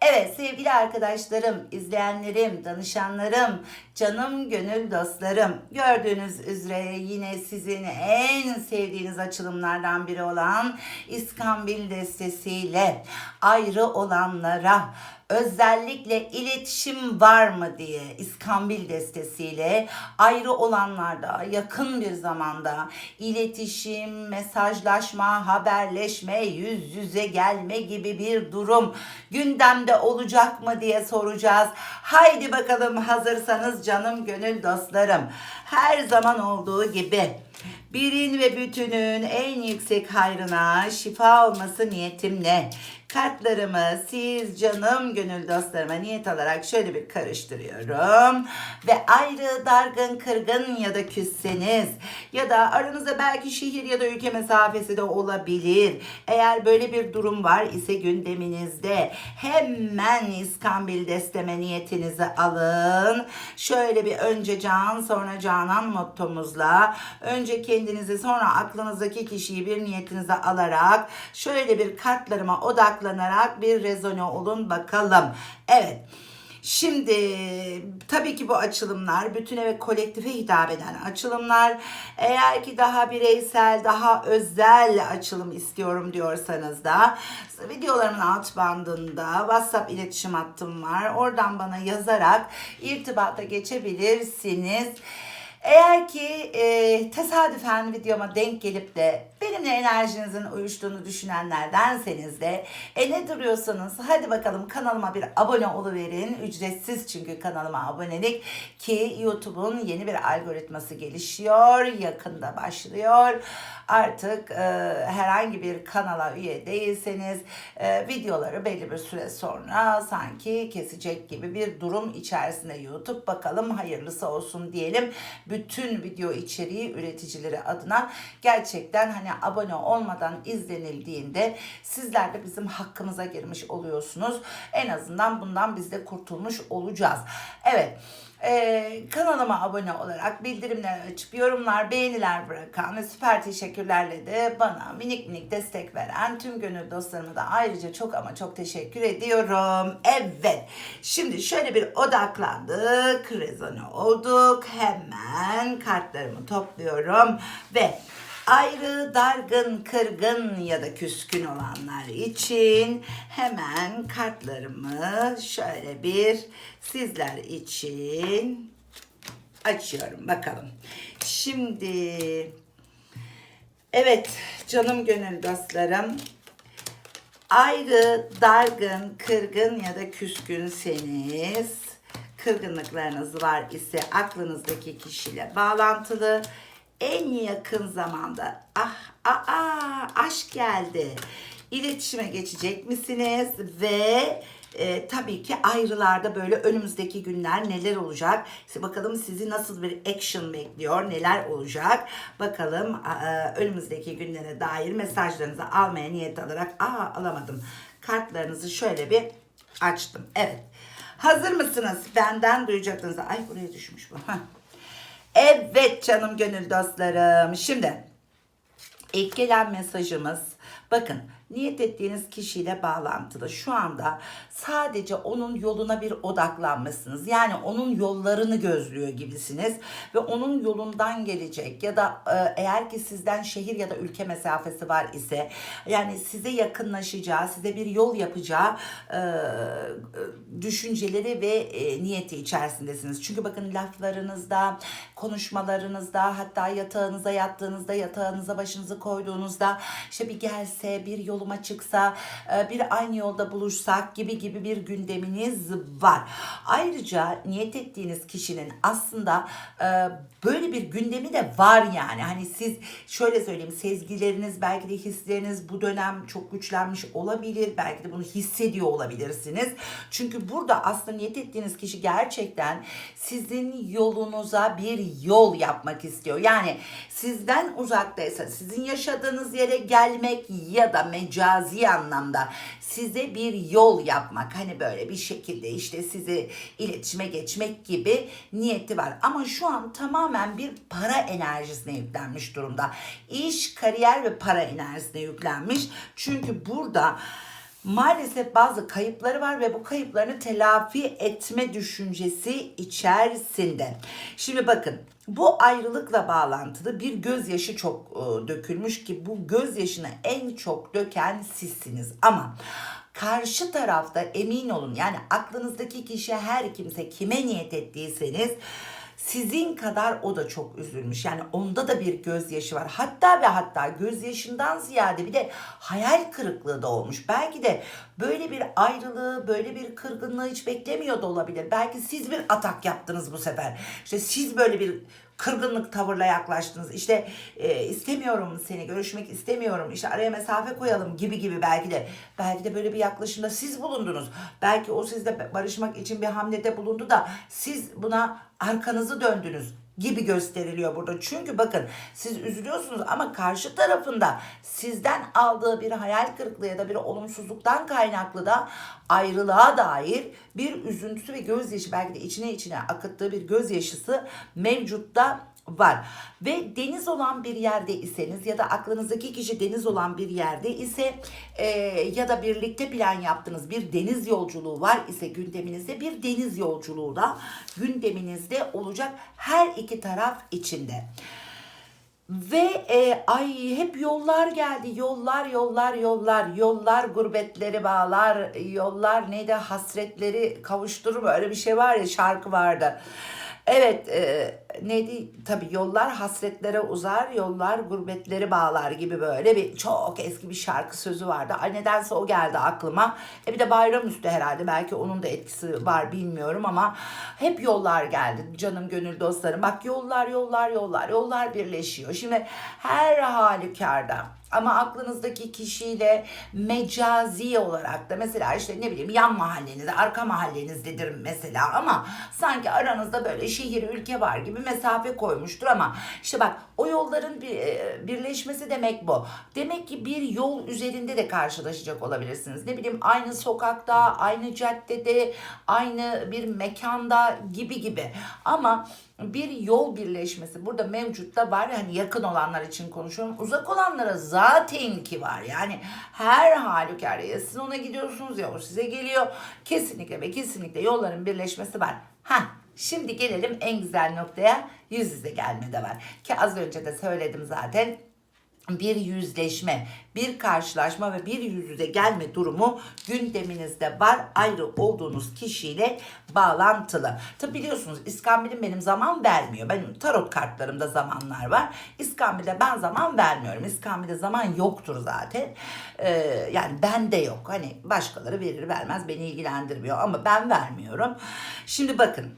Evet sevgili arkadaşlarım, izleyenlerim, danışanlarım, canım gönül dostlarım. Gördüğünüz üzere yine sizin en sevdiğiniz açılımlardan biri olan İskambil destesiyle ayrı olanlara özellikle iletişim var mı diye İskambil destesiyle ayrı olanlarda yakın bir zamanda iletişim, mesajlaşma, haberleşme, yüz yüze gelme gibi bir durum gündemde olacak mı diye soracağız. Haydi bakalım hazırsanız canım gönül dostlarım. Her zaman olduğu gibi birin ve bütünün en yüksek hayrına şifa olması niyetimle kartlarımı siz canım gönül dostlarıma niyet alarak şöyle bir karıştırıyorum. Ve ayrı, dargın, kırgın ya da küsseniz ya da aranızda belki şehir ya da ülke mesafesi de olabilir. Eğer böyle bir durum var ise gündeminizde hemen İskambil desteme niyetinizi alın. Şöyle bir önce can sonra canan mottomuzla önce kendinizi sonra aklınızdaki kişiyi bir niyetinize alarak şöyle bir kartlarıma odaklanarak bir rezone olun bakalım. Evet. Şimdi tabii ki bu açılımlar bütüne ve kolektife hitap eden açılımlar. Eğer ki daha bireysel, daha özel açılım istiyorum diyorsanız da videolarımın alt bandında WhatsApp iletişim hattım var. Oradan bana yazarak irtibata geçebilirsiniz. Eğer ki e, tesadüfen videoma denk gelip de benimle enerjinizin uyuştuğunu düşünenlerdenseniz de e ne duruyorsanız hadi bakalım kanalıma bir abone oluverin. Ücretsiz çünkü kanalıma abonelik ki YouTube'un yeni bir algoritması gelişiyor. Yakında başlıyor. Artık e, herhangi bir kanala üye değilseniz e, videoları belli bir süre sonra sanki kesecek gibi bir durum içerisinde YouTube. Bakalım hayırlısı olsun diyelim. Bütün video içeriği üreticileri adına gerçekten hani abone olmadan izlenildiğinde sizler de bizim hakkımıza girmiş oluyorsunuz. En azından bundan biz de kurtulmuş olacağız. Evet. Ee, kanalıma abone olarak bildirimler açıp yorumlar, beğeniler bırakan ve süper teşekkürlerle de bana minik minik destek veren tüm gönül dostlarıma da ayrıca çok ama çok teşekkür ediyorum. Evet. Şimdi şöyle bir odaklandık. Rezone olduk. Hemen kartlarımı topluyorum ve ayrı, dargın, kırgın ya da küskün olanlar için hemen kartlarımı şöyle bir sizler için açıyorum bakalım. Şimdi evet canım gönül dostlarım ayrı, dargın, kırgın ya da küskünseniz kırgınlıklarınız var ise aklınızdaki kişiyle bağlantılı en yakın zamanda ah aa aşk geldi. İletişime geçecek misiniz ve e, tabii ki ayrılarda böyle önümüzdeki günler neler olacak? İşte bakalım sizi nasıl bir action bekliyor, neler olacak? Bakalım e, önümüzdeki günlere dair mesajlarınızı almaya niyet alarak aa alamadım. Kartlarınızı şöyle bir açtım. Evet. Hazır mısınız? Benden duyacaksınız. Ay buraya düşmüş bu. Evet canım gönül dostlarım. Şimdi ilk gelen mesajımız bakın niyet ettiğiniz kişiyle bağlantılı. Şu anda sadece onun yoluna bir odaklanmışsınız. Yani onun yollarını gözlüyor gibisiniz ve onun yolundan gelecek ya da e, eğer ki sizden şehir ya da ülke mesafesi var ise yani size yakınlaşacağı, size bir yol yapacağı e, düşünceleri ve e, niyeti içerisindesiniz. Çünkü bakın laflarınızda, konuşmalarınızda, hatta yatağınıza yattığınızda, yatağınıza başınızı koyduğunuzda işte bir gelse, bir yoluma çıksa, e, bir aynı yolda buluşsak gibi gibi bir gündeminiz var. Ayrıca niyet ettiğiniz kişinin aslında e, böyle bir gündemi de var yani. Hani siz şöyle söyleyeyim sezgileriniz belki de hisleriniz bu dönem çok güçlenmiş olabilir. Belki de bunu hissediyor olabilirsiniz. Çünkü burada aslında niyet ettiğiniz kişi gerçekten sizin yolunuza bir yol yapmak istiyor. Yani sizden uzaktaysa sizin yaşadığınız yere gelmek ya da mecazi anlamda size bir yol yapmak hani böyle bir şekilde işte sizi iletişime geçmek gibi niyeti var. Ama şu an tamamen bir para enerjisine yüklenmiş durumda. İş, kariyer ve para enerjisine yüklenmiş. Çünkü burada maalesef bazı kayıpları var ve bu kayıplarını telafi etme düşüncesi içerisinde. Şimdi bakın bu ayrılıkla bağlantılı bir gözyaşı çok e, dökülmüş ki bu gözyaşını en çok döken sizsiniz. Ama karşı tarafta emin olun yani aklınızdaki kişi her kimse kime niyet ettiyseniz sizin kadar o da çok üzülmüş. Yani onda da bir gözyaşı var. Hatta ve hatta gözyaşından ziyade bir de hayal kırıklığı da olmuş. Belki de böyle bir ayrılığı, böyle bir kırgınlığı hiç beklemiyor da olabilir. Belki siz bir atak yaptınız bu sefer. İşte siz böyle bir kırgınlık tavırla yaklaştınız. İşte e, istemiyorum seni, görüşmek istemiyorum. İşte araya mesafe koyalım gibi gibi belki de. Belki de böyle bir yaklaşımda siz bulundunuz. Belki o sizle barışmak için bir hamlede bulundu da siz buna arkanızı döndünüz gibi gösteriliyor burada. Çünkü bakın siz üzülüyorsunuz ama karşı tarafında sizden aldığı bir hayal kırıklığı ya da bir olumsuzluktan kaynaklı da ayrılığa dair bir üzüntüsü ve gözyaşı belki de içine içine akıttığı bir gözyaşısı mevcutta var. Ve deniz olan bir yerde iseniz ya da aklınızdaki kişi deniz olan bir yerde ise e, ya da birlikte plan yaptığınız bir deniz yolculuğu var ise gündeminizde bir deniz yolculuğu da gündeminizde olacak her iki taraf içinde. Ve e, ay hep yollar geldi. Yollar, yollar, yollar. Yollar gurbetleri bağlar. Yollar neydi? Hasretleri kavuşturur mu? Öyle bir şey var ya şarkı vardı. Evet e, neydi? Tabii yollar hasretlere uzar, yollar gurbetleri bağlar gibi böyle bir çok eski bir şarkı sözü vardı. Ay nedense o geldi aklıma. E bir de bayramüstü herhalde belki onun da etkisi var bilmiyorum ama hep yollar geldi canım gönül dostlarım. Bak yollar yollar yollar yollar birleşiyor. Şimdi her halükarda ama aklınızdaki kişiyle mecazi olarak da mesela işte ne bileyim yan mahallenizde, arka mahallenizdedir mesela ama sanki aranızda böyle şehir, ülke var gibi mesafe koymuştur ama işte bak o yolların bir, e, birleşmesi demek bu. Demek ki bir yol üzerinde de karşılaşacak olabilirsiniz. Ne bileyim aynı sokakta, aynı caddede, aynı bir mekanda gibi gibi. Ama bir yol birleşmesi burada mevcutta var. Hani yakın olanlar için konuşuyorum. Uzak olanlara zaten ki var. Yani her halükarda ya siz ona gidiyorsunuz ya o size geliyor. Kesinlikle ve kesinlikle yolların birleşmesi var. Ha şimdi gelelim en güzel noktaya yüz yüze gelme de var. Ki az önce de söyledim zaten bir yüzleşme, bir karşılaşma ve bir yüz yüze gelme durumu gündeminizde var. Ayrı olduğunuz kişiyle bağlantılı. Tabi biliyorsunuz İskambil'in benim zaman vermiyor. Benim tarot kartlarımda zamanlar var. İskambil'de ben zaman vermiyorum. İskambil'de zaman yoktur zaten. Ee, yani bende yok. Hani başkaları verir vermez beni ilgilendirmiyor ama ben vermiyorum. Şimdi bakın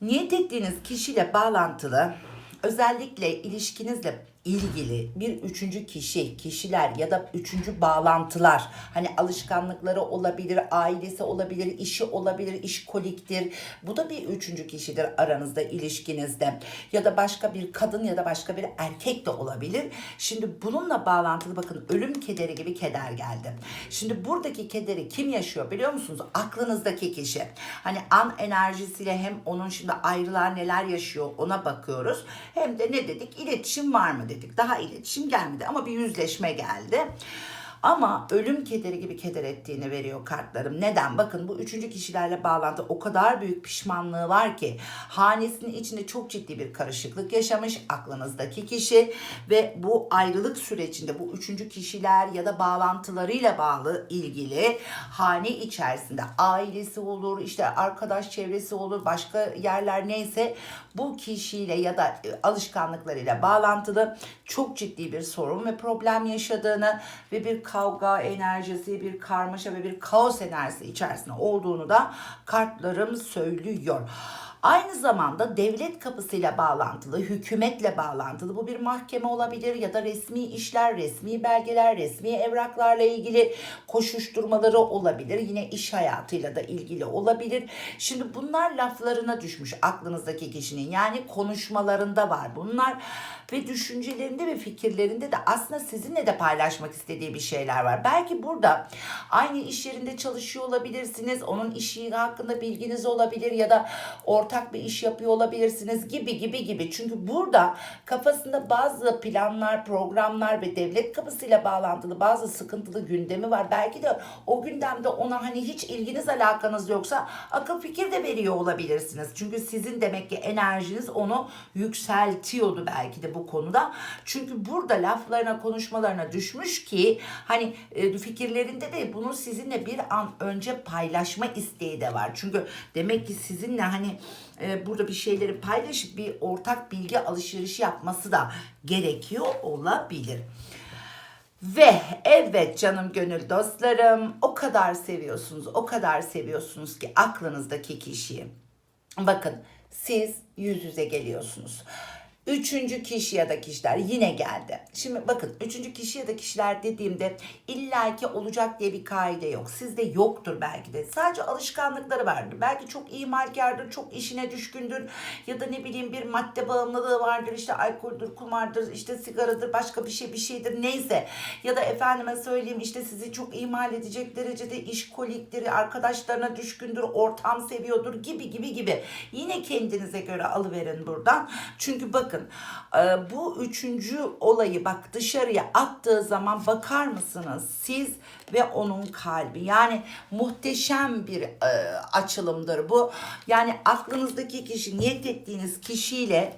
niyet ettiğiniz kişiyle bağlantılı özellikle ilişkinizle ilgili bir üçüncü kişi, kişiler ya da üçüncü bağlantılar hani alışkanlıkları olabilir, ailesi olabilir, işi olabilir, iş koliktir. Bu da bir üçüncü kişidir aranızda ilişkinizde ya da başka bir kadın ya da başka bir erkek de olabilir. Şimdi bununla bağlantılı bakın ölüm kederi gibi keder geldi. Şimdi buradaki kederi kim yaşıyor biliyor musunuz? Aklınızdaki kişi. Hani an enerjisiyle hem onun şimdi ayrılar neler yaşıyor ona bakıyoruz. Hem de ne dedik? İletişim var mı dedik. Daha iletişim gelmedi ama bir yüzleşme geldi. Ama ölüm kederi gibi keder ettiğini veriyor kartlarım. Neden? Bakın bu üçüncü kişilerle bağlantı o kadar büyük pişmanlığı var ki hanesinin içinde çok ciddi bir karışıklık yaşamış aklınızdaki kişi ve bu ayrılık sürecinde bu üçüncü kişiler ya da bağlantılarıyla bağlı ilgili hane içerisinde ailesi olur işte arkadaş çevresi olur başka yerler neyse bu kişiyle ya da e, alışkanlıklarıyla bağlantılı çok ciddi bir sorun ve problem yaşadığını ve bir kavga enerjisi, bir karmaşa ve bir kaos enerjisi içerisinde olduğunu da kartlarım söylüyor. Aynı zamanda devlet kapısıyla bağlantılı, hükümetle bağlantılı. Bu bir mahkeme olabilir ya da resmi işler, resmi belgeler, resmi evraklarla ilgili koşuşturmaları olabilir. Yine iş hayatıyla da ilgili olabilir. Şimdi bunlar laflarına düşmüş aklınızdaki kişinin. Yani konuşmalarında var bunlar ve düşüncelerinde ve fikirlerinde de aslında sizinle de paylaşmak istediği bir şeyler var. Belki burada aynı iş yerinde çalışıyor olabilirsiniz. Onun işi hakkında bilginiz olabilir ya da ortak bir iş yapıyor olabilirsiniz gibi gibi gibi. Çünkü burada kafasında bazı planlar, programlar ve devlet kapısıyla bağlantılı bazı sıkıntılı gündemi var. Belki de o gündemde ona hani hiç ilginiz alakanız yoksa akıl fikir de veriyor olabilirsiniz. Çünkü sizin demek ki enerjiniz onu yükseltiyordu belki de bu konuda. Çünkü burada laflarına, konuşmalarına düşmüş ki hani e, fikirlerinde de bunu sizinle bir an önce paylaşma isteği de var. Çünkü demek ki sizinle hani e, burada bir şeyleri paylaşıp bir ortak bilgi alışverişi yapması da gerekiyor olabilir. Ve evet canım gönül dostlarım o kadar seviyorsunuz, o kadar seviyorsunuz ki aklınızdaki kişiyi. Bakın siz yüz yüze geliyorsunuz. Üçüncü kişi ya da kişiler yine geldi. Şimdi bakın üçüncü kişi ya da kişiler dediğimde illaki olacak diye bir kaide yok. Sizde yoktur belki de. Sadece alışkanlıkları vardır. Belki çok imalkardır, çok işine düşkündür. Ya da ne bileyim bir madde bağımlılığı vardır. İşte alkoldür, kumardır, işte sigaradır, başka bir şey bir şeydir neyse. Ya da efendime söyleyeyim işte sizi çok ihmal edecek derecede işkoliktir, arkadaşlarına düşkündür, ortam seviyordur gibi gibi gibi. Yine kendinize göre alıverin buradan. Çünkü bakın e, bu üçüncü olayı bak dışarıya attığı zaman bakar mısınız siz ve onun kalbi? Yani muhteşem bir e, açılımdır bu. Yani aklınızdaki kişi niyet ettiğiniz kişiyle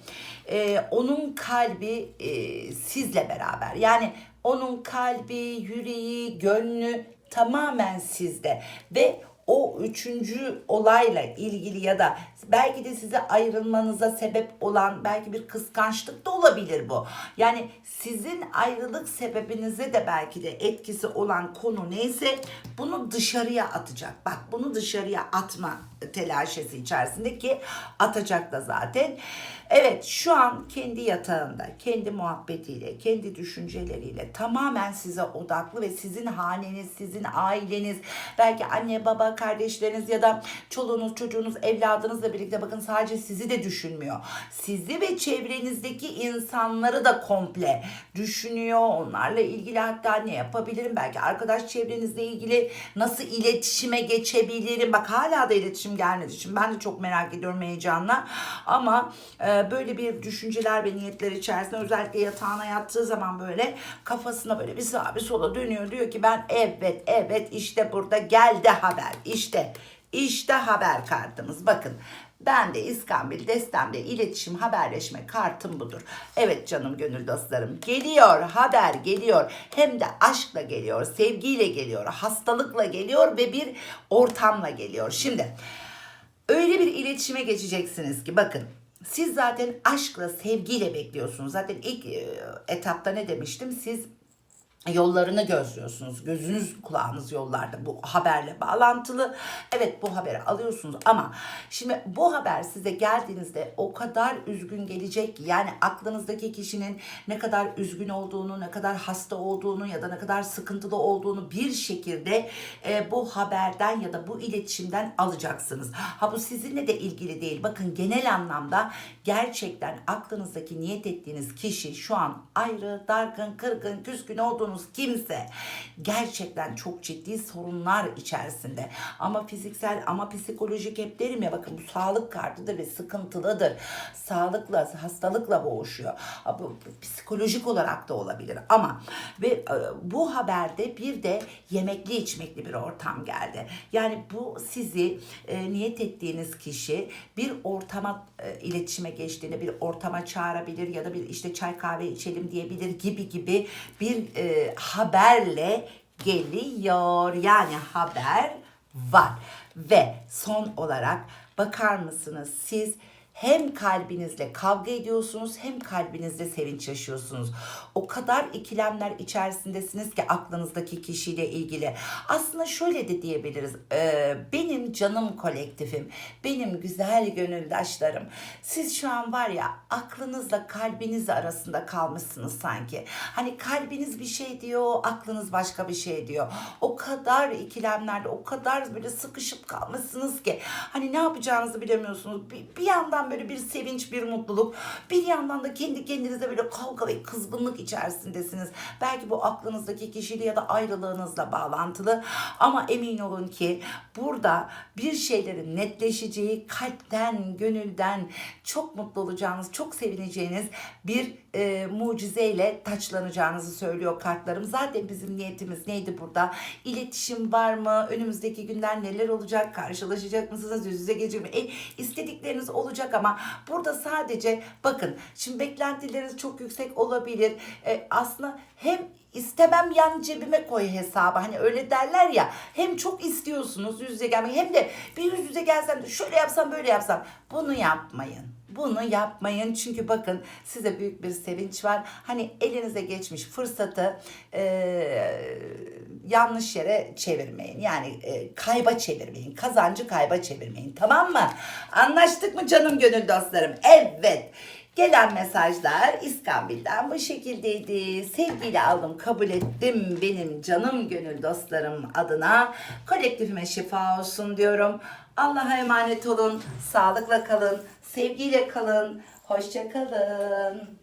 e, onun kalbi e, sizle beraber. Yani onun kalbi yüreği gönlü tamamen sizde ve o üçüncü olayla ilgili ya da belki de size ayrılmanıza sebep olan belki bir kıskançlık da olabilir bu. Yani sizin ayrılık sebebinize de belki de etkisi olan konu neyse bunu dışarıya atacak. Bak bunu dışarıya atma telaşesi içerisinde ki atacak da zaten. Evet şu an kendi yatağında, kendi muhabbetiyle, kendi düşünceleriyle tamamen size odaklı ve sizin haneniz, sizin aileniz, belki anne baba kardeşleriniz ya da çoluğunuz çocuğunuz birlikte bakın sadece sizi de düşünmüyor. Sizi ve çevrenizdeki insanları da komple düşünüyor. Onlarla ilgili hatta ne yapabilirim? Belki arkadaş çevrenizle ilgili nasıl iletişime geçebilirim? Bak hala da iletişim gelmedi. Şimdi ben de çok merak ediyorum heyecanla. Ama e, böyle bir düşünceler ve niyetler içerisinde özellikle yatağına yattığı zaman böyle kafasına böyle bir sağa bir sola dönüyor. Diyor ki ben evet evet işte burada geldi haber. İşte işte haber kartımız. Bakın ben de İskambil Destem'de iletişim haberleşme kartım budur. Evet canım gönül dostlarım geliyor haber geliyor. Hem de aşkla geliyor, sevgiyle geliyor, hastalıkla geliyor ve bir ortamla geliyor. Şimdi öyle bir iletişime geçeceksiniz ki bakın siz zaten aşkla, sevgiyle bekliyorsunuz. Zaten ilk e, etapta ne demiştim? Siz yollarını gözlüyorsunuz. Gözünüz kulağınız yollarda bu haberle bağlantılı. Evet bu haberi alıyorsunuz ama şimdi bu haber size geldiğinizde o kadar üzgün gelecek yani aklınızdaki kişinin ne kadar üzgün olduğunu, ne kadar hasta olduğunu ya da ne kadar sıkıntılı olduğunu bir şekilde e, bu haberden ya da bu iletişimden alacaksınız. Ha bu sizinle de ilgili değil. Bakın genel anlamda gerçekten aklınızdaki niyet ettiğiniz kişi şu an ayrı, dargın, kırgın, küskün olduğunu olduğunuz kimse gerçekten çok ciddi sorunlar içerisinde. Ama fiziksel ama psikolojik hep derim ya bakın bu sağlık kartıdır ve sıkıntılıdır. Sağlıkla, hastalıkla boğuşuyor. Bu psikolojik olarak da olabilir ama ve e, bu haberde bir de yemekli içmekli bir ortam geldi. Yani bu sizi e, niyet ettiğiniz kişi bir ortama e, iletişime geçtiğinde bir ortama çağırabilir ya da bir işte çay kahve içelim diyebilir gibi gibi bir e, haberle geliyor. Yani haber var. Ve son olarak bakar mısınız siz hem kalbinizle kavga ediyorsunuz hem kalbinizle sevinç yaşıyorsunuz. O kadar ikilemler içerisindesiniz ki aklınızdaki kişiyle ilgili. Aslında şöyle de diyebiliriz. Ee, benim canım kolektifim, benim güzel gönüldaşlarım. Siz şu an var ya aklınızla kalbiniz arasında kalmışsınız sanki. Hani kalbiniz bir şey diyor, aklınız başka bir şey diyor. O kadar ikilemlerde, o kadar böyle sıkışıp kalmışsınız ki hani ne yapacağınızı bilemiyorsunuz. Bir, bir yandan böyle bir sevinç, bir mutluluk, bir yandan da kendi kendinize böyle kavga ve kızgınlık içerisindesiniz. Belki bu aklınızdaki kişiyle ya da ayrılığınızla bağlantılı ama emin olun ki burada bir şeylerin netleşeceği kalpten, gönülden çok mutlu olacağınız, çok sevineceğiniz bir e, mucizeyle taçlanacağınızı söylüyor kartlarım. Zaten bizim niyetimiz neydi burada? İletişim var mı? Önümüzdeki günler neler olacak? Karşılaşacak mısınız? Yüz yüze gelecek mi? E, istedikleriniz olacak ama burada sadece bakın şimdi beklentileriniz çok yüksek olabilir. E, aslında hem istemem yan cebime koy hesabı. Hani öyle derler ya. Hem çok istiyorsunuz yüz yüze gelmeyi hem de bir yüz yüze gelsem de şöyle yapsam böyle yapsam. Bunu yapmayın. Bunu yapmayın çünkü bakın size büyük bir sevinç var. Hani elinize geçmiş fırsatı eee, yanlış yere çevirmeyin. Yani eee, kayba çevirmeyin. Kazancı kayba çevirmeyin. Tamam mı? Anlaştık mı canım gönül dostlarım? Evet. Gelen mesajlar İskambil'den bu şekildeydi. Sevgiyle aldım, kabul ettim benim canım gönül dostlarım adına. Kolektifime şifa olsun diyorum. Allah'a emanet olun, sağlıkla kalın, sevgiyle kalın, hoşça kalın.